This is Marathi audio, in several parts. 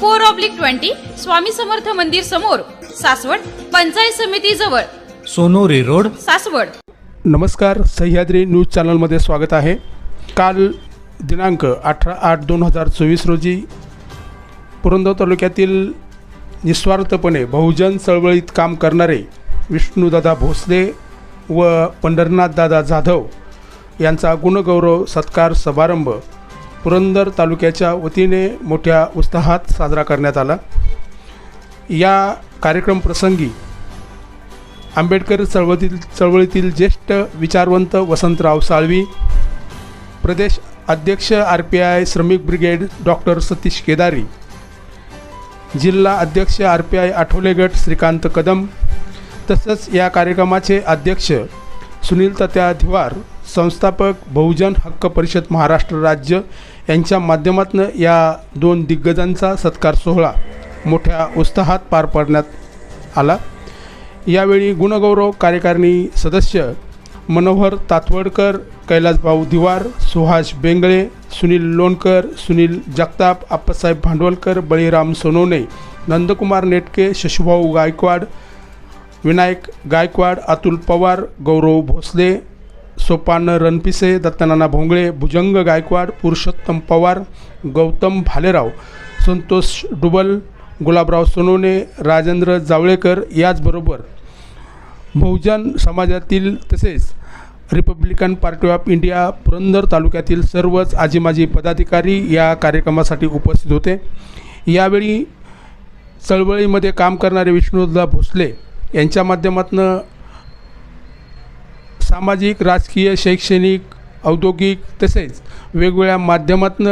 four oblique twenty Swami Samarth मंदिर समोर सासवड पंचायत समिती जवळ. सोनोरी रोड. सासवड. नमस्कार सह्याद्री न्यूज चॅनलमध्ये स्वागत आहे. काल दिनांक अठरा आठ दोन हजार चोवीस रोजी पुरंदर तालुक्यातील निस्वार्थपणे बहुजन चळवळीत काम करणारे विष्णूदादा भोसले व पंढरनाथदादा जाधव यांचा गुणगौरव सत्कार समारंभ पुरंदर तालुक्याच्या वतीने मोठ्या उत्साहात साजरा करण्यात आला. या कार्यक्रमप्रसंगी आंबेडकर चळवळीतील चळवळीतील ज्येष्ठ विचारवंत वसंतराव साळवी प्रदेश अध्यक्ष आर पी आय श्रमिक ब्रिगेड डॉक्टर सतीश केदारी जिल्हा अध्यक्ष आर पी आय आठवलेगट श्रीकांत कदम तसंच या कार्यक्रमाचे अध्यक्ष सुनील तत्या धिवार संस्थापक बहुजन हक्क परिषद महाराष्ट्र राज्य यांच्या माध्यमातून या दोन दिग्गजांचा सत्कार सोहळा मोठ्या उत्साहात पार पाडण्यात आला. यावेळी गुणगौरव कार्यकारिणी सदस्य मनोहर तातवडकर कैलासभाऊ दिवार सुहास बेंगळे सुनील लोणकर सुनील जगताप आप्पासाहेब भांडवलकर बळीराम सोनवणे नंदकुमार नेटके शशुभाऊ गायकवाड विनायक गायकवाड अतुल पवार गौरव भोसले सोपान रणपिसे दत्तनाना भोंगळे भुजंग गायकवाड पुरुषोत्तम पवार गौतम भालेराव संतोष डुबल गुलाबराव सोनवणे राजेंद्र जावळेकर याचबरोबर बहुजन समाजातील तसेच Republican party of India Purandar तालुक्यातील सर्वच आजीमाजी पदाधिकारी या कार्यक्रमासाठी उपस्थित होते. यावेळी चळवळीमध्ये काम करणारे विष्णुदा भोसले यांच्या माध्यमातून सामाजिक राजकीय शैक्षणिक औद्योगिक तसेच वेगवेगळ्या माध्यमातून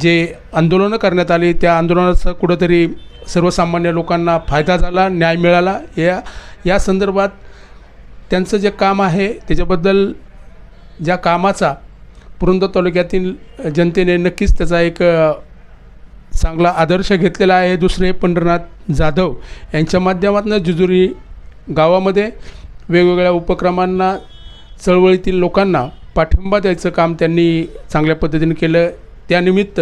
जे आंदोलनं करण्यात आली त्या आंदोलनाचा कुठंतरी सर्वसामान्य लोकांना फायदा झाला न्याय मिळाला या या संदर्भात त्यांचं जे काम आहे त्याच्याबद्दल ज्या कामाचा पुरंदर तालुक्यातील जनतेने नक्कीच त्याचा एक चांगला आदर्श घेतलेला आहे. दुसरे पंढरनाथ जाधव यांच्या माध्यमातून जुजुरी गावामध्ये वेगवेगळ्या उपक्रमांना चळवळीतील लोकांना पाठिंबा द्यायचं काम त्यांनी चांगल्या पद्धतीने केलं. त्यानिमित्त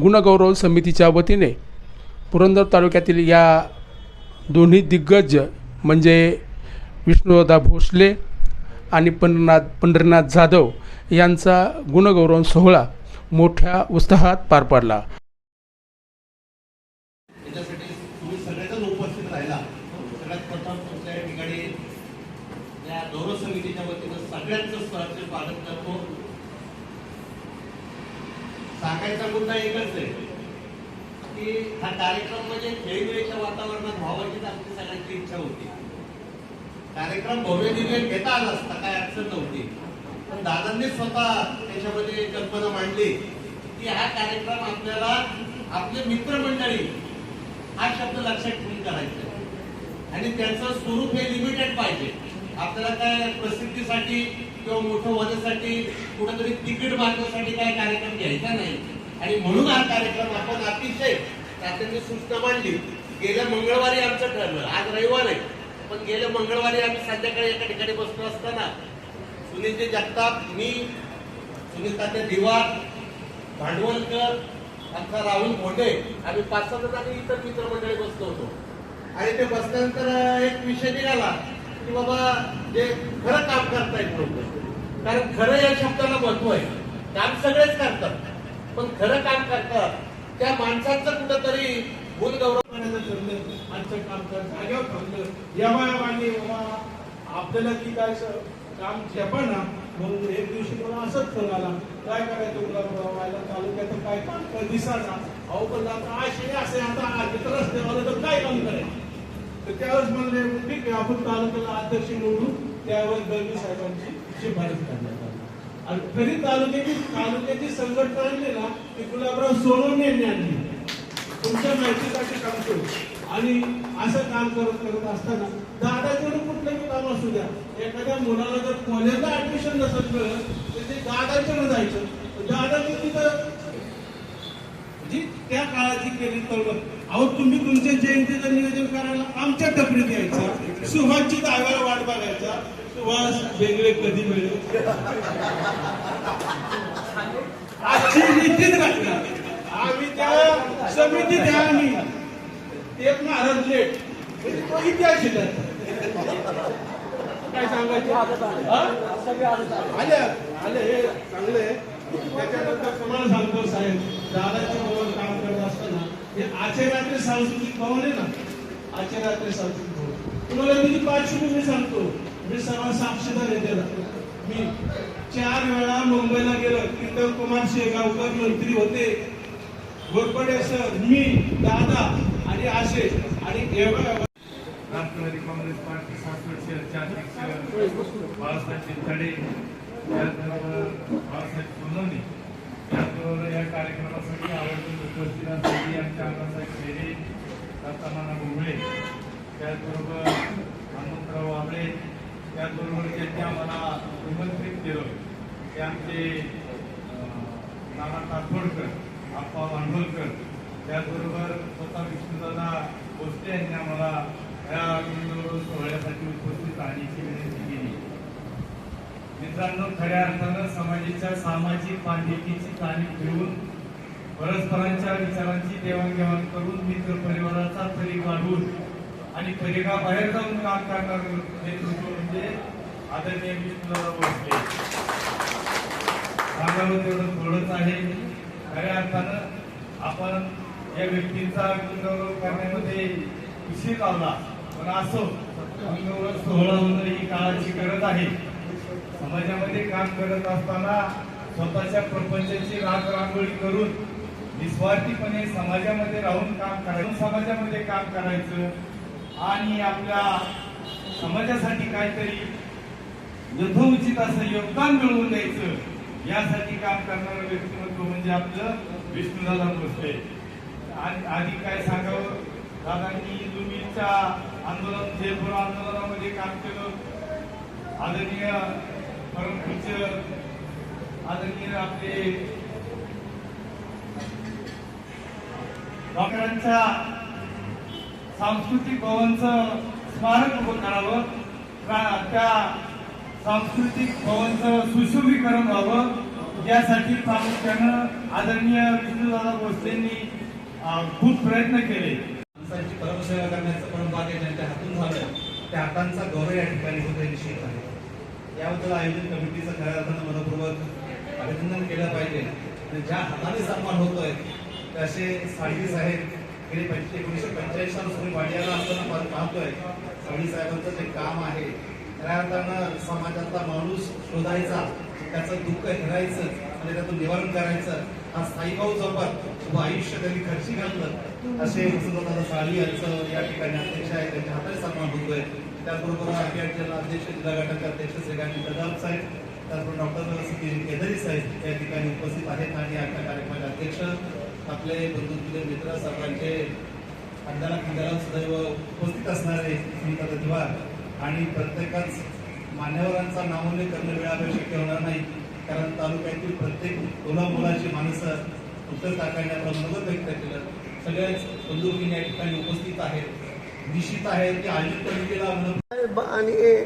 गुणगौरव समितीच्या वतीने पुरंदर तालुक्यातील या दोन्ही दिग्गज म्हणजे विष्णुदादा भोसले आणि पंढरनाथ पंढरीनाथ जाधव यांचा गुणगौरव सोहळा मोठ्या उत्साहात पार पडला त्याच्यासाठी तुम्ही सगळेजण उपस्थित राहिला सगळ्यात प्रथम तुमच्या या ठिकाणी या गौरव समितीच्या वतीनं सगळ्यांचं सहर्ष स्वागत करतो सांगायचा मुद्दा एकच आहे की हा कार्यक्रम म्हणजे खेळीमेळीच्या वातावरणात व्हावाचीच आमची सगळ्यांची इच्छा होती. कार्यक्रम भव्य दिव्य घेता आला असता काय अडचण नव्हती. पण दादांनी स्वतः त्याच्यामध्ये कल्पना मांडली की हा कार्यक्रम आपल्याला आपले मित्रमंडळी हा शब्द लक्षात ठेवून करायचा आणि त्याचं स्वरूप हे लिमिटेड पाहिजे. आपल्याला काय प्रसिद्धीसाठी किंवा मोठं होण्यासाठी कुठंतरी तिकीट मागण्यासाठी काय कार्यक्रम घ्यायचा नाही. आणि म्हणून हा कार्यक्रम आपण अतिशय त्यांनी सूचना मांडली. गेल्या मंगळवारी आमचं ठरलं. आज रविवार आहे. पण गेल्या मंगळवारी आम्ही संध्याकाळी एका ठिकाणी बसलो असताना सुनीलजी जगताप मी सुनील तात्या दिवार भांडवलकर आमचा राहुल मोठे आम्ही पाच सहा जणांनी इतर मित्रमंडळी बसलो होतो. आणि ते बसल्यानंतर एक विषय निघाला की बाबा जे खरं काम करतायत लोक. कारण खरं या शब्दाला महत्त्व आहे. काम सगळेच करतात. पण खरं काम करतात. त्या माणसाचं कुठंतरी गुणगौरव करायचं ठरलं आमचं काम कर जागेवर ठरलं यमायमाने बाबा आपल्याला की काय सर काम ना म्हणून एक दिवशी मला असंच फोन आला. काय करायचं तुला व्हायला तालुक्यात काय काम? कर दिसाना अहो पण आता असे असे आता इतर रस्त्यावर तर काय काम करायचं? तर त्यावेळेस म्हणले ठीक आहे. आपण तालुक्याला अध्यक्ष निवडू त्यावेळेस दळवी साहेबांची शिफारस करण्यात आली. आणि तालुक्याची तालुक्याची संघटना आणली ना ती गुलाबराव सोनवणे यांनी आणली. तुमच्या माहितीसाठी सांगतो. आणि असं काम करत करत असताना दादाच्याकडे कुठलंही काम असू द्या. एखाद्या मुलाला जर कॉलेजला ऍडमिशन नसत मिळत तर ते दादाच्याकडे जायचं. दादाजी तिथं जी त्या काळाची केली तळमळ. अहो तुम्ही तुमच्या जयंतीचं नियोजन करायला आमच्या टपरीत यायचा. सुभाषची दहाव्याला वाट बघायचा. सुहास वेगळे कधी मिळेल? आजची निश्चित घटना. आम्ही त्या समितीत आहे आम्ही एक महाराज लेट. म्हणजे तो इतिहास शिकत काय सांगायचं? आले आले हे चांगले. त्याच्यानंतर तुम्हाला सांगतो साहेब दादाच्या बरोबर काम करत असताना हे आचेरात्री सांस्कृतिक भवन आहे ना? आचेरात्री सांस्कृतिक भवन. तुम्हाला त्याची पार्श्वभूमी सांगतो. मी सर्व साक्षीदार आहे त्याला. मी चार वेळा मुंबईला गेलो. किंडल कुमार शेगावकर मंत्री होते. घोरपडे सर मी दादा आणि आशे आणि राष्ट्रवादी काँग्रेस पार्टी सासवड शहरचे अध्यक्ष बाळासाहेब चिंताडे त्याचबरोबर बाळासाहेब सोनवणे. त्याचबरोबर या कार्यक्रमासाठी आवडून उपस्थित असलेली आमच्या अण्णासाहेब शेरे दत्तमाना भोगळे त्याचबरोबर हनुमंतराव वाबळे त्याचबरोबर ज्यांनी आम्हाला निमंत्रित केलं ते आमचे अं, नाना काथोडकर आप्पा भांडवलकर त्याचबरोबर स्वतः विष्णुदादा भोसले यांनी आम्हाला या सोहळ्यासाठी उपस्थित राहण्याची विनंती केली. मित्रांनो खऱ्या अर्थानं समाजाच्या सामाजिक बांधिलकीची जाणीव ठेवून परस्परांच्या विचारांची देवाणघेवाण करून मित्र परिवाराचा परीघ वाढून आणि परिघाबाहेर जाऊन काम करणार नेतृत्व म्हणजे आदरणीय विष्णुदादा भोसले. सांगावं तेवढं थोडंच आहे. खऱ्या अर्थानं आपण या व्यक्तींचा गुणगौरव करण्यामध्ये उशीर लावला. पण असो गुणगौरव सोहळा होणं ही काळाची गरज आहे. समाजामध्ये काम करत असताना स्वतःच्या प्रपंचाची राग रांगोळी करून निस्वार्थीपणे समाजामध्ये राहून काम करायचं समाजामध्ये काम करायचं आणि आपल्या समाजासाठी काहीतरी यथोचित असं योगदान मिळवून द्यायचं. यासाठी काम करणारं व्यक्तिमत्व म्हणजे आपलं विष्णूदादा भोसले. आणि आधी काय सांगावं? दादांनी लुबीच्या आंदोलन जयपूर आंदोलनामध्ये काम केलं. आदरणीय परमपूज्य आदरणीय आपले डॉक्टरांच्या सांस्कृतिक भवनचं स्मारक उभं करावं. त्या सांस्कृतिक भवनचं सुशोभीकरण व्हावं यासाठी प्रामुख्यानं आदरणीय विष्णुदादा भोसलेंनी खूप प्रयत्न केले. माणसांची परमसेवा करण्याचं परमभाग्य ज्यांच्या हातून झालं त्या हातांचा गौरव या ठिकाणी होतो निश्चित आहे. याबद्दल आयोजन कमिटीचं खऱ्या अर्थानं मनपूर्वक अभिनंदन केलं पाहिजे. आणि ज्या हाताने सन्मान होतोय ते असे साळवी साहेब गेले पंच एकोणीसशे पंच्याऐंशी पासून वाडियाला असताना पाहतोय. साळवी साहेबांचं जे काम आहे खऱ्या अर्थानं समाजातला माणूस शोधायचा त्याचं दुःख हिरायचं आणि त्यातून निवारण करायचं हा साईबाऊ जपत उभं आयुष्य त्यांनी खर्ची घातलं असे वसंतदादा साळी यांचं या ठिकाणी अध्यक्ष आहे त्यांच्या हाताने सन्मान होतोय. त्याचबरोबर आरपीआयचे अध्यक्ष जिल्हा घटक अध्यक्ष श्रीकांत कदम साहेब त्याचबरोबर डॉक्टर सुधीर केदारी साहेब या ठिकाणी उपस्थित आहेत आणि आजच्या कार्यक्रमाचे अध्यक्ष आपले बंधुतुल्य मित्र सर्वांचे खांद्याला खांद्याला सदैव उपस्थित असणारे स्मिता प्रतिभा. आणि प्रत्येकाच मान्यवरांचा नामोल्लेख करणं वेळावेळी शक्य होणार नाही. कारण तालुक्यातील प्रत्येक मुला मुलाची माणसं उत्तर टाकायला मदत मनोगत व्यक्त केलं. सगळ्याच बंधुकीने या ठिकाणी उपस्थित आहेत. निश्चित आहेत की आयोजित कमिटीला आणि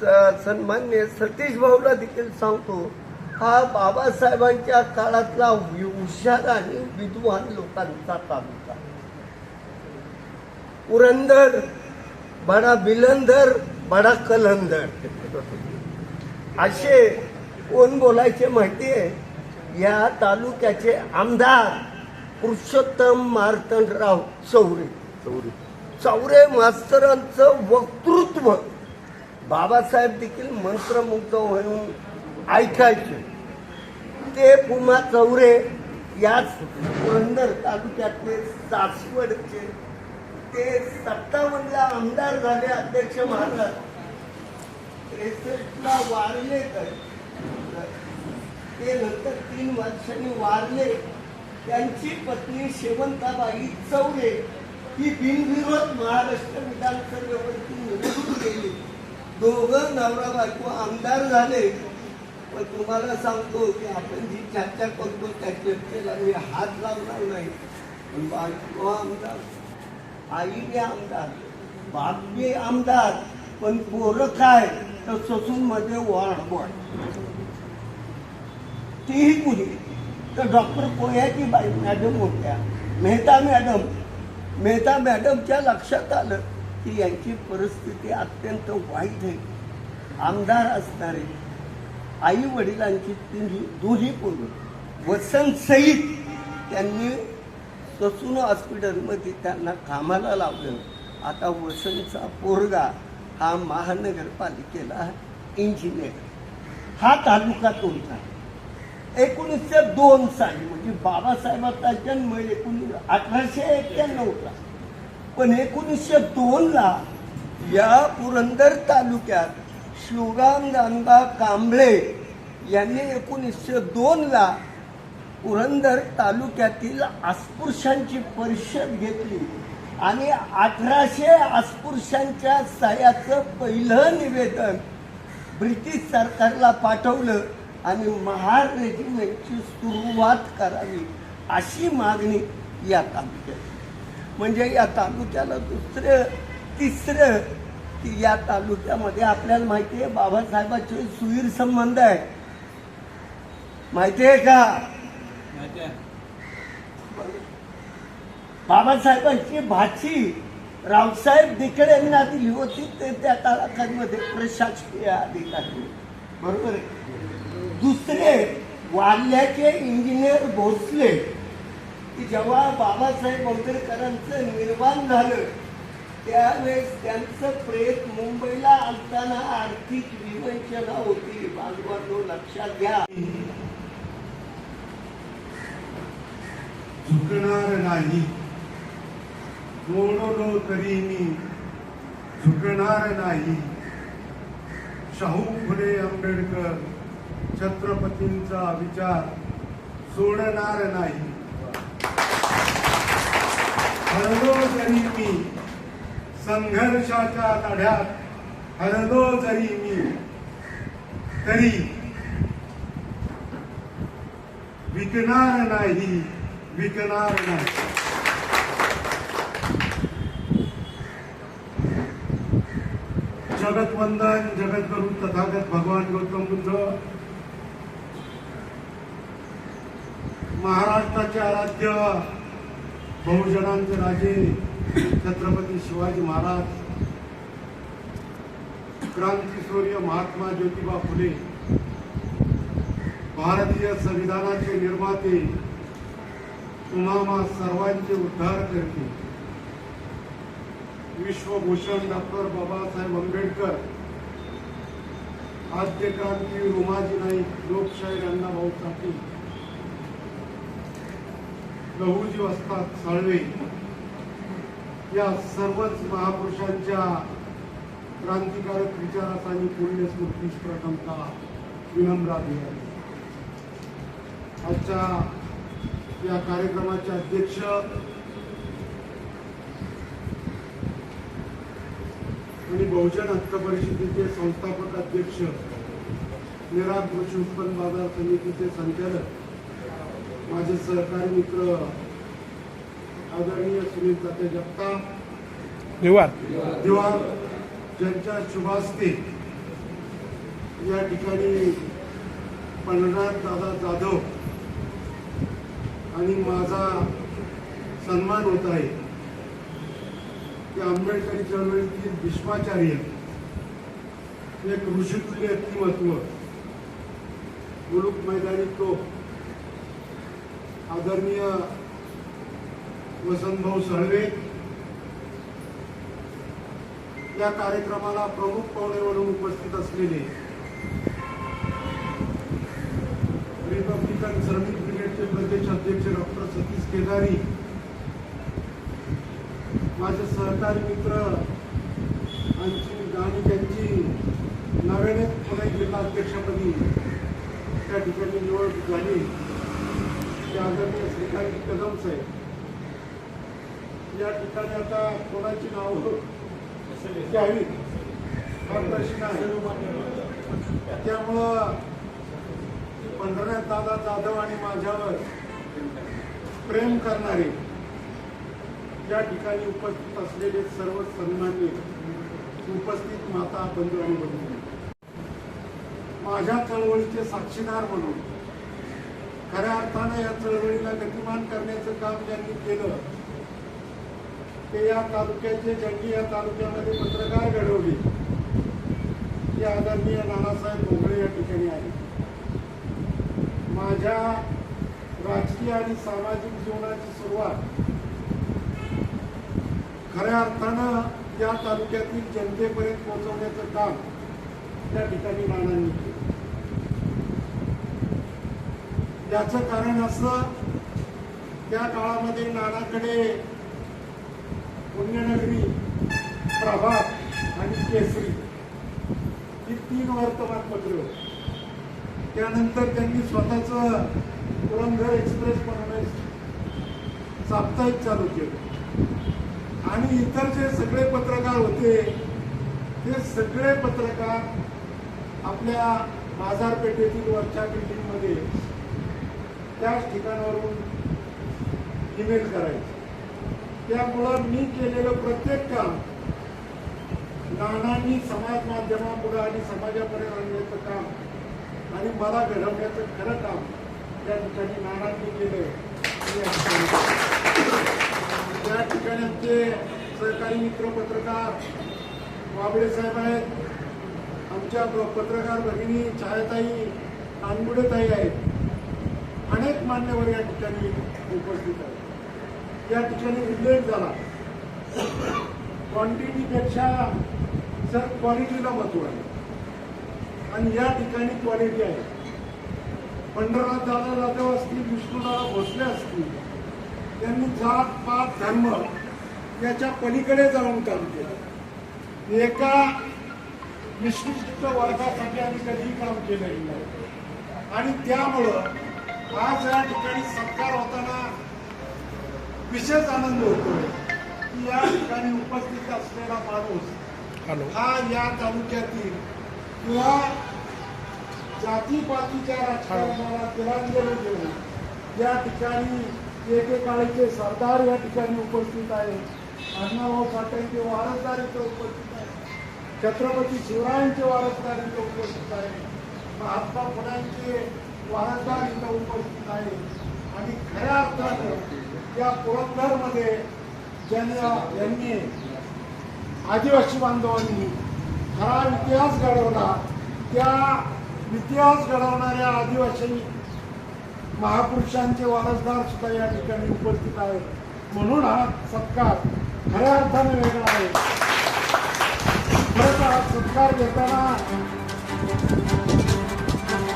स- सन्मान्य सतीश भाऊला देखील सांगतो हा बाबासाहेबांच्या काळातला हुशार आणि विद्वान लोकांचा तालुका. पुरंदर बडा बिलंदर बडा कलंदर. असे कोण बोलायचे माहिती आहे या तालुक्याचे आमदार पुरुषोत्तम मार्तंडराव चौरे. चौरे. मास्तरांचं वक्तृत्व. बाबासाहेब देखील मंत्रमुग्ध होऊन ऐकायचे. ते पुमा चौरे याच पुरंदर तालुक्यातले सासवडचे ते सत्तावन्नला आमदार झाले अध्यक्ष महाराज. त्रेसष्टला वारले तर. ते नंतर तीन वर्षांनी वारले. त्यांची पत्नी शेवंताबाई चौरे ही बिनविरोध महाराष्ट्र विधानसभेवरती निवडून गेली. दोघं नवरा बायको आमदार झाले. पण तुम्हाला सांगतो की आपण जी चर्चा करतो त्या चर्चेला मी हात लावणार नाही. पण बायको आमदार आई बी आमदार बाप बी आमदार पण पोरं काय तर ससून मध्ये वाढ. तीही मुली तर डॉक्टर कोयाची बाई मॅडम होत्या. मेहता मॅडम. मेहता मॅडमच्या लक्षात आलं की यांची परिस्थिती अत्यंत वाईट आहे. आमदार असणारे आई वडिलांची तिन्ही दोन्ही पोरं वसंत सहित त्यांनी ससून हॉस्पिटलमध्ये त्यांना कामाला लावलं. आता वसंतचा पोरगा हा महानगरपालिकेला इंजिनियर हा तालुका तुमचा एकोणीसशे दोन साली म्हणजे बाबासाहेबांचा जन्म एकोणीस अठराशे एक्क्याण्णवला पण एकोणीसशे दोनला या पुरंदर तालुक्यात शिवराम दानबा कांबळे यांनी एकोणीसशे दोनला पुरंदर तालुक्यातील अस्पृश्यांची परिषद घेतली. आणि अठराशे अस्पृश्यांच्या सह्याचं पहिलं निवेदन ब्रिटिश सरकारला पाठवलं आणि महार रेजिमेंटची सुरुवात करावी अशी मागणी या तालुक्यात. म्हणजे या तालुक्याला दुसरं तिसरं की या तालुक्यामध्ये आपल्याला माहिती आहे बाबासाहेबांचे सुवीर संबंध आहे माहिती आहे का? बाबासाहेबांची भाची रावसाहेब दिकडे यांना दिली होती ते त्या काळामध्ये प्रशासकीय अधिकारी. बरोबर आहे? दुसरे वाल्याचे इंजिनियर भोसले की जेव्हा बाबासाहेब आंबेडकरांचं निर्माण झालं त्यावेळेस त्यांचं प्रेत मुंबईला असताना आर्थिक विवंचना होती. बाजूबाजू लक्षात घ्या. झुकणार नाही. मोडलो तरी मी झुकणार नाही. शाहू फुले आंबेडकर छत्रपतींचा विचार सोडणार नाही. हरलो जरी मी संघर्षाच्या लढ्यात हरलो जरी मी तरी विकणार नाही. विकणार नाही. जगतवंदन जगद्गुरु तथागत भगवान गौतम बुद्ध. महाराष्ट्राचे आराध्य बहुजनांचे राजे छत्रपती शिवाजी महाराज क्रांतीसूर्य महात्मा ज्योतिबा फुले भारतीय संविधानाचे निर्माते तुम्हा सर्वांचे उद्धार करते विश्वभूषण डॉक्टर बाबासाहेब आंबेडकर आद्यक्रांती रुमाजी नाईक लोकशाही अण्णाभाऊ साठे लहुजी वस्ताद साळवे या सर्वच महापुरुषांच्या क्रांतिकारक विचारास आणि पुण्यस्मृतीस प्रथमता विनम्र अभिवादन. आजच्या या कार्यक्रमाचे अध्यक्ष आणि बहुजन हक्क परिषदेचे संस्थापक अध्यक्ष निराग कृषी उत्पन्न बाजार समितीचे संचालक माझे सहकारी मित्र आदरणीय सुनील ताते जगताप दिवार ज्यांच्या शुभास्ते या ठिकाणी पंढरनाथ दादा जाधव आणि माझा सन्मान होत आहे. की आंबेडकरी चळवळीतील भीष्माचार्य एक ऋषितुल्य व्यक्तिमत्व. मुलुक मैदानी तो आदरणीय वसंतभाऊ सळवे. या कार्यक्रमाला प्रमुख पाहुणे म्हणून उपस्थित असलेले रिपब्लिकन श्रमिक ब्रिगेडचे प्रदेश अध्यक्ष डॉक्टर सतीश केदारी माझे सहकारी मित्र आणखी आणि त्यांची नव्याने पुणे जिल्हा अध्यक्षपदी त्या ठिकाणी निवड झाली. ते आदरणीय श्रीकांत कदम साहेब. या ठिकाणी आता कोणाची नावं घ्यावी? हा प्रश्न आहे. त्यामुळं पंढरनाथ दादा जाधव आणि माझ्यावर प्रेम करणारे या ठिकाणी उपस्थित असलेले सर्व सन्मान्य उपस्थित माता बंधू आणि बंधू माझ्या चळवळीचे साक्षीदार म्हणून खऱ्या अर्थानं या चळवळीला गतिमान करण्याचं काम ज्यांनी केलं ते या तालुक्याचे ज्यांनी या तालुक्यामध्ये पत्रकार घडवले ते आदरणीय नानासाहेब भोगळे या ठिकाणी आहे माझ्या राजकीय आणि सामाजिक जीवनाची सुरुवात खऱ्या अर्थानं या तालुक्यातील जनतेपर्यंत पोहोचवण्याचं काम त्या ठिकाणी राणांनी केलं. याचं कारण असं त्या काळामध्ये नानाकडे पुण्यनगरी प्रभात आणि केसरी ही तीन वर्तमानपत्र होती. त्यानंतर त्यांनी स्वतःचं पुरंदर एक्सप्रेस म्हणून साप्ताहिक चालू केलं. आणि इतर जे सगळे पत्रकार होते ते सगळे पत्रकार आपल्या बाजारपेठेतील वरच्या बिल्डिंगमध्ये त्याच ठिकाणावरून ईमेल करायचे. त्यामुळं मी केलेलं प्रत्येक काम नानांनी समाज माध्यमापुढं आणि समाजापर्यंत आणण्याचं काम आणि मला घडवण्याचं खरं काम त्या ठिकाणी नानांनी केलं ठिकाणी त्या ठिकाणी आमचे सहकारी मित्र पत्रकार वाबळे साहेब आहेत. आमच्या पत्रकार भगिनी छायाताई ताई आहेत. अनेक मान्यवर या ठिकाणी उपस्थित आहेत. या ठिकाणी उल्लेख झाला. क्वांटिटीपेक्षा सर क्वालिटीला महत्त्व आहे. आणि या ठिकाणी क्वालिटी आहे. पंढरनाथ दादा जाधव असतील विष्णुदादा भोसले असतील त्यांनी जात पात धर्म याच्या पलीकडे जाऊन काम केलं. एका विशिष्ट वर्गासाठी आम्ही कधीही काम केलेलं नाही. आणि त्यामुळं आज या ठिकाणी सत्कार होताना विशेष आनंद होतोय की या ठिकाणी उपस्थित असलेला माणूस हा या तालुक्यातील किंवा जातीपातीच्या राजकारणाला तिलांजली देऊन या ठिकाणी एकेकाळीचे सरदार या ठिकाणी उपस्थित आहेत. अण्णाभाऊ साठ्यांचे वारसदार इथे उपस्थित आहेत. छत्रपती शिवरायांचे वारसदार इथे उपस्थित आहेत. महात्मा फुलांचे वारसदार इथं उपस्थित आहेत. आणि खऱ्या अर्थानं या पुरंदरमध्ये ज्यांना यांनी आदिवासी बांधवांनी खरा इतिहास घडवला. त्या इतिहास घडवणाऱ्या आदिवासी महापुरुषांचे वारसदार सुद्धा या ठिकाणी उपस्थित आहेत. म्हणून हा सत्कार खऱ्या अर्थाने वेगळा आहे. खरंच हा सत्कार घेताना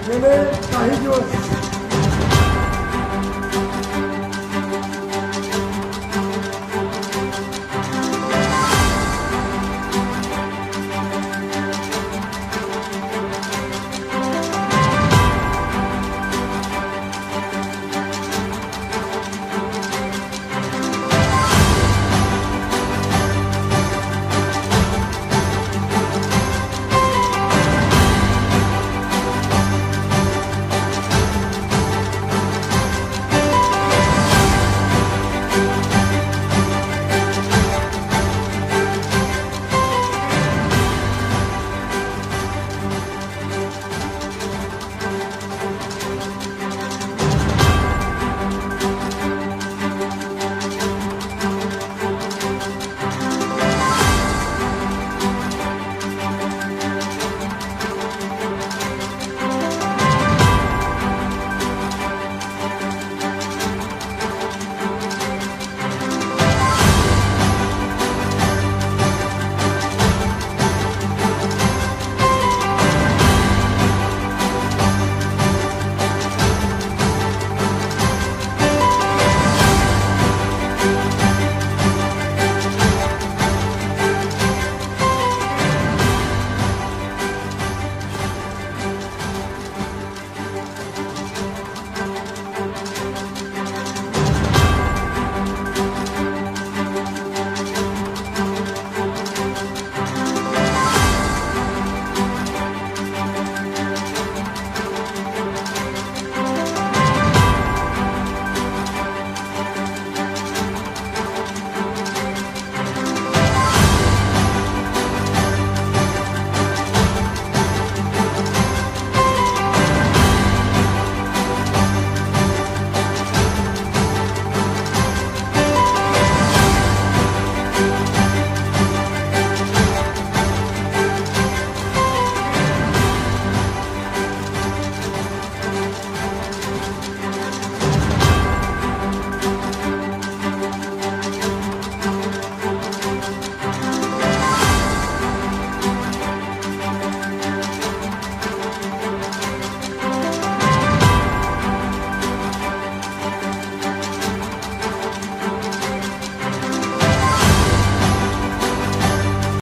गेले काही दिवस